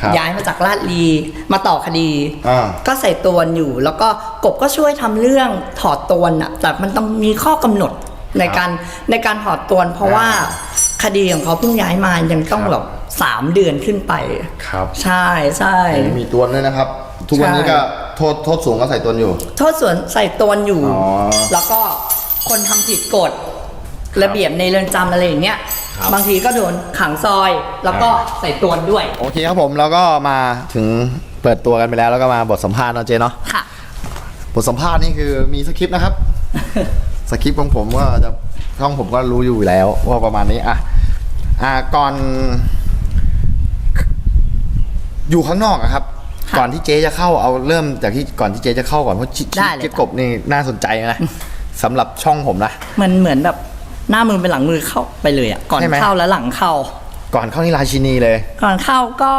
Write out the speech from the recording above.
ครับย้ายมาจากลาดลีมาต่อคดี อ่า ก็ใส่ตวนอยู่ แล้วก็กบก็ช่วยทำเรื่องถอดตวนอะแต่มันต้องมีข้อกำหนดในการในการถอดตวน เพราะว่าคดีของเขาเพิ่งย้ายมายังต้องครับแบบสามเดือนขึ้นไปครับ ใช่ใช่ มีตัวด้วยนะครับ ทุกวันนี้ใช่ก็โทษโทษสูงก็ใส่ตัวอยู่ โทษส่วนใส่ตวนอยู่ อ๋อแล้วก็คนทำผิดกฎระเบียบในเรือนจำอะไรอย่างเงี้ยครั บบางทีก็โดนขังซอยแล้วก็อ่าใส่ตวนด้วย โอเคครับผมแล้วก็มาถึงเปิดตัวกันไปแล้วแล้วก็มาบทสัมภาษณ์เนาะเจเนาะค่ะ บทสัมภาษณ์นี่คือมีสคริปต์นะครับ สคริปต์ของผมก็จะช่องผมก็รู้อยู่แล้วว่าประมาณนี้อะอะก่อน อยู่ข้างนอกอะครับ ค่ะก่อนที่เจ๊จะเข้าเอาเริ่มจากที่ก่อนที่เจ๊จะเข้าก่อนเพราะชิได้เลยเจ๊กบนี่น่าสนใจนะสำหรับช่องผมนะ มันเหมือนแบบ หน้ามือเป็นหลังมือเข้าไปเลยอะก่อนใช่ไหม เข้าและหลังเข้า ก่อนเข้านี่ราชินีเลย ก่อนเข้าก็